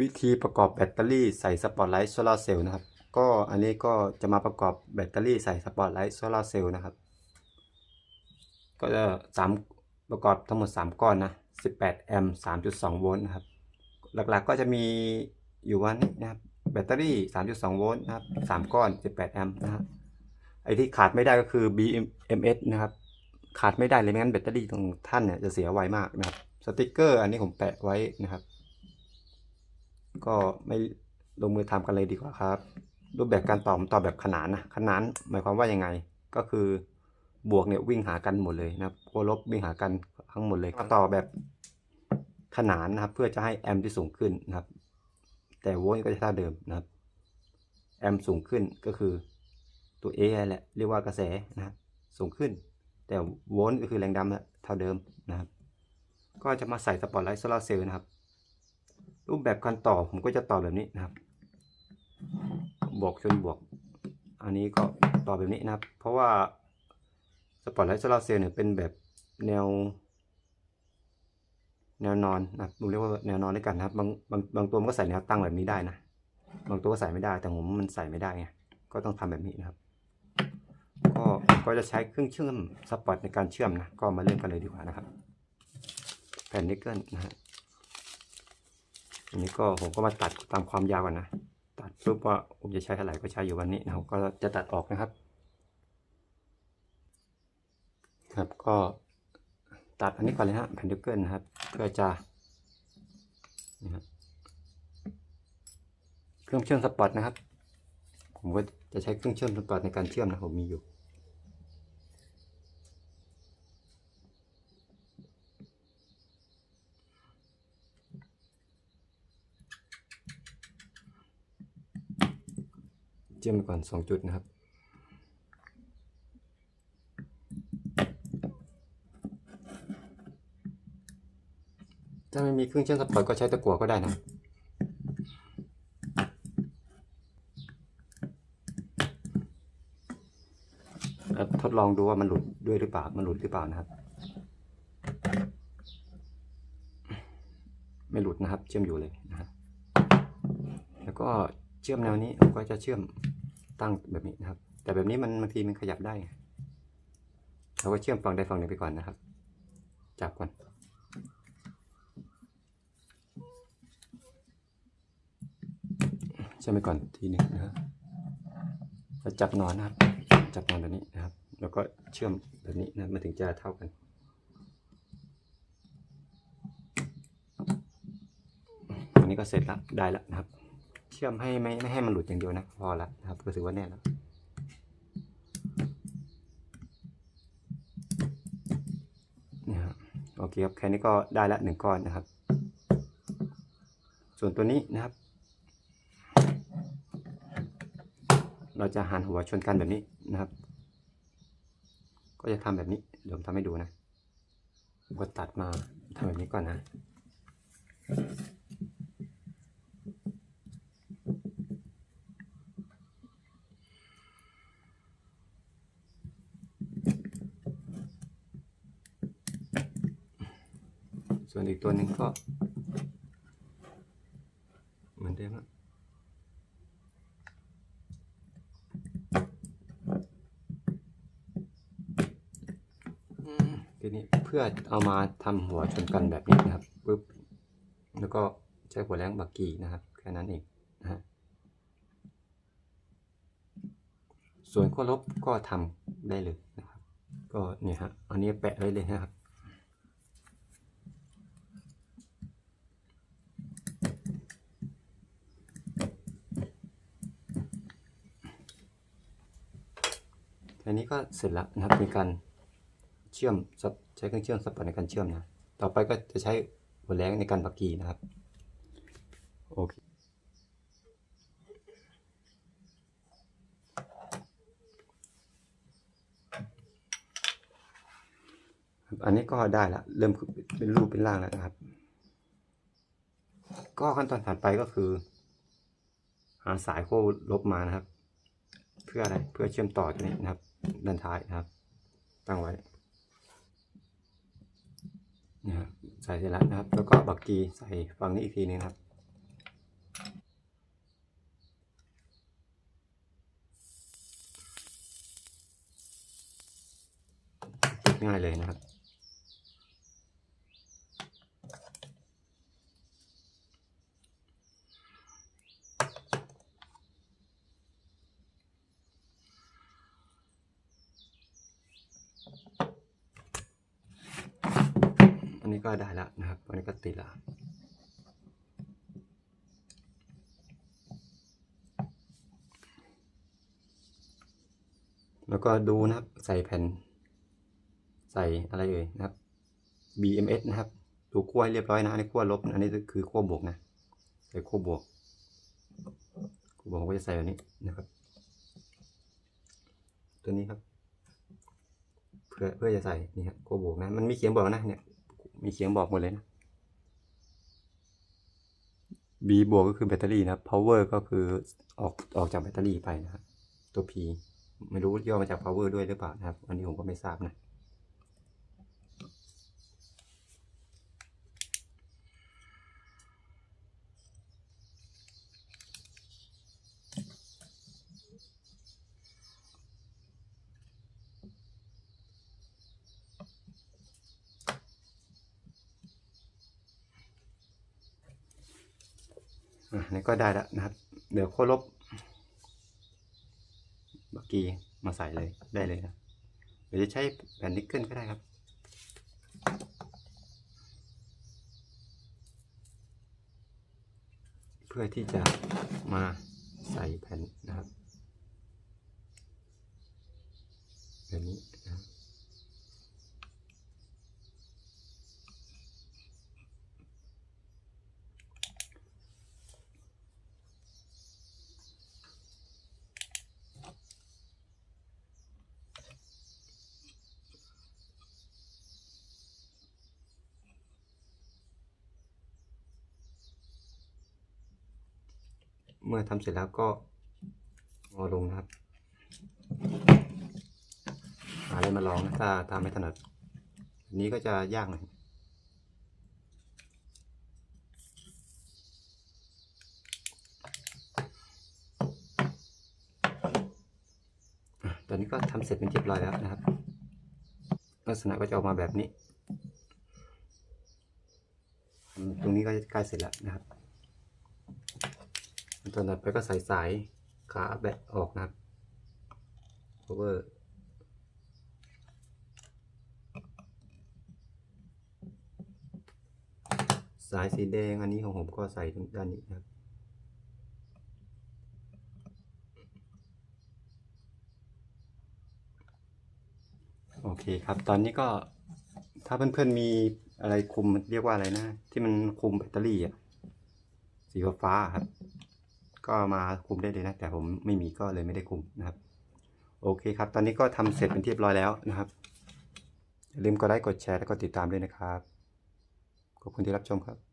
วิธีประกอบแบตเตอรี่ใส่สปอตไลท์โซลาร์เซลล์นะครับ ก็อันนี้ก็จะมาประกอบแบตเตอรี่ใส่สปอตไลท์โซลาร์เซลล์นะครับ ก็จะสามประกอบทั้งหมด 3 ก้อนนะ 18 แอมป์ 3.2 โวลต์นะครับ หลักๆก็จะมีอยู่วันนี้นะครับแบตเตอรี่ 3.2 โวลต์นะครับ 3 ก้อน 18 แอมป์นะครับไอที่ขาดไม่ได้ก็คือ BMS นะครับ ขาดไม่ได้เลยไม่งั้นแบตเตอรี่ของท่านเนี่ยจะเสียไวมากนะครับ สติกเกอร์อันนี้ผมแปะไว้นะครับ ก็ไม่ลงมือทำกันเลยดีกว่าครับ รูปแบบการต่อมต่อแบบขนานนะขนานหมายความว่ายังไง ก็คือบวกเนี่ยวิ่งหากันหมดเลยนะครับตัวลบวิ่งหากันทั้งหมดเลยต่อแบบขนานนะครับ เพื่อจะให้แอมป์ที่สูงขึ้นนะครับ แต่โวลต์ก็จะเท่าเดิมนะครับ แอมป์สูงขึ้นก็คือตัว A แหละเรียกว่ากระแสนะครับสูงขึ้น แต่โวลต์ก็คือแรงดันอะเท่าเดิมนะครับ ก็จะมาใส่สปอตไลท์โซลาร์เซลล์นะครับ รูปแบบการต่อผมก็จะต่อแบบนี้นะครับ บวกชนบวก อันนี้ก็ต่อแบบนี้นะครับ เพราะว่าสปอตไลท์โซลาร์เซลล์เนี่ยเป็นแบบแนว แนวนอนนะครับผมเรียกว่าแนวนอนด้วยกันนะครับ บางบางบางตัวมันก็ใส่แนวตั้งแบบนี้ได้นะ บางตัวก็ใส่ไม่ได้ แต่ผมมันใส่ไม่ได้ไง ก็ต้องทำแบบนี้นะครับ ก็ก็จะใช้เครื่องเชื่อมสปอตในการเชื่อมนะ ก็มาเริ่มกันเลยดีกว่านะครับ แผ่นนิกเกิลนะฮะ อันนี้ก็ผมก็มาตัดตามความยาวกันนะ ตัดปุ๊บว่าผมจะใช้เท่าไหร่ก็ใช้อยู่วันนี้นะครับก็จะตัดออกนะครับ ครับก็ตัดอันนี้ก่อนเลยฮะแผ่นดิเกิลนะครับ เพื่อจะนี่ครับเครื่องเชื่อมสปอตนะครับ ผมก็จะใช้เครื่องเชื่อมสปอตในการเชื่อมนะผมมีอยู่ เชื่อมก่อนสองจุดนะครับ ถ้าไม่มีเครื่องเชื่อมสปอร์ตก็ใช้ตะกั่วก็ได้นะทดลองดูว่ามันหลุดด้วยหรือเปล่า มันหลุดหรือเปล่านะครับ ไม่หลุดนะครับ เชื่อมอยู่เลยนะครับแล้วก็เชื่อมแนวนี้ผมก็จะเชื่อม ตั้งแบบนี้นะครับ แต่แบบนี้มันบางทีมันขยับได้เราก็เชื่อมฝั่งใดฝั่งหนึ่งไปก่อนนะครับ จับก่อนเชื่อมไปก่อนทีหนึงนะครับแล้วจับนอนนะครับ จับนอนแบบนี้นะครับ แล้วก็เชื่อมแบบนี้นะมันถึงจะเท่ากันอันนี้ก็เสร็จแล้วได้แล้วนะครับ ชื่อมให้ไม่ไม่ให้มันหลุดอย่างเดียวนะ พอละนะครับก็ถือว่าแน่แล้วนี่ครับโอเคครับแค่นี้ก็ได้ละหนึ่งก้อนนะครับ ส่วนตัวนี้นะครับ เราจะหันหัวชนกันแบบนี้นะครับ ก็จะทำแบบนี้เดี๋ยวผมทำให้ดูนะก็ตัดมาทำแบบนี้ก่อนนะ ส่วนอีกตัวหนึ่งก็ เหมือนเดิมอะอืมทีนี้เพื่อเอามาทำหัวชนกันแบบนี้นะครับปุ๊บแล้วก็ใช้หัวแรงบักกี้นะครับ แค่นั้นเองนะฮะส่วนขั้วลบก็ทำได้เลยนะครับ ก็เนี่ยฮะอันนี้แปะไว้เลยนะครับ อันนี้ก็เสร็จแล้วนะครับมีการเชื่อมใช้เครื่องเชื่อมซับพอร์ตในการเชื่อมนะ ต่อไปก็จะใช้หัวแรงในการปักกีนะครับโอเคอันนี้ก็ได้ละเริ่มเป็นรูปเป็นร่างแล้วนะครับ ก็ขั้นตอนถัดไปก็คือ หาสายโค้ลบมานะครับ เพื่ออะไรเพื่อเชื่อมต่อตัวนี้นะครับ ด้านท้ายนะครับ ตั้งไว้นะครับใส่เสร็จแล้วนะครับ แล้วก็บักกีใส่ฝั่งนี้อีกทีนึงครับง่ายเลยนะครับ นนี้ก็ได้แล้วนะครับอันนี้ก็ติดแล้วแล้วก็ดูนะครับใส่แผ่น ใส่อะไรเอ่ยนะครับ BMS นะครับดูขั้วเรียบร้อยนะอันนี้ขั้วลบ อันนี้คือขั้วบวกนะใส่ขั้วบวกขั้วบวกก็จะใส่แบบนี้นะครับ ตัวนี้ครับ เพื่อเพื่อจะใส่นี่ครับขั้วบวกนะมันมีเขียนบอกนะเนี่ย มีเสียงบอกหมดเลยนะ B บวกก็คือแบตเตอรี่นะครับ power ก็คือออกออกจากแบตเตอรี่ไปนะครับ ตัว P ไม่รู้ย่อมาจาก power ด้วยหรือเปล่านะครับ อันนี้ผมก็ไม่ทราบนะ อะนี่ก็ได้แล้วนะครับ เดี๋ยวโค้ดลบบักกี้มาใส่เลยได้เลยนะหรือจะใช้แผ่นนิกเกิลก็ได้ครับ เพื่อที่จะมาใส่แผ่นนะครับแบบนี้ เมื่อทำเสร็จแล้วก็เอลงนะครับหาอะไรมาลองนะถ้าทำไม่ถนัดอันนี้ก็จะยากหน่อยตอนนี้ก็ทำเสร็จเป็นเรียบร้อยแล้วนะครับ ลักษณะก็จะออกมาแบบนี้ ตรงนี้ก็ใกล้เสร็จแล้วนะครับ ตอนต่อไปก็ใส่สายขาแบตออกนะครับ power สายสีแดงอันนี้ของผมก็ใส่ตรงด้านนี้นะครับ โอเคครับ ตอนนี้ก็ถ้าเพื่อนๆมีอะไรคุมเรียกว่าอะไรนะ ที่มันคุมแบตเตอรี่อะสีฟ้าครับ ก็มาคุมได้เลยนะ แต่ผมไม่มีก็เลยไม่ได้คุมนะครับ โอเคครับ ตอนนี้ก็ทำเสร็จเป็นที่เรียบร้อยแล้วนะครับอย่าลืมกดไลค์กดแชร์แล้วก็ติดตามด้วยนะครับ ขอบคุณที่รับชมครับ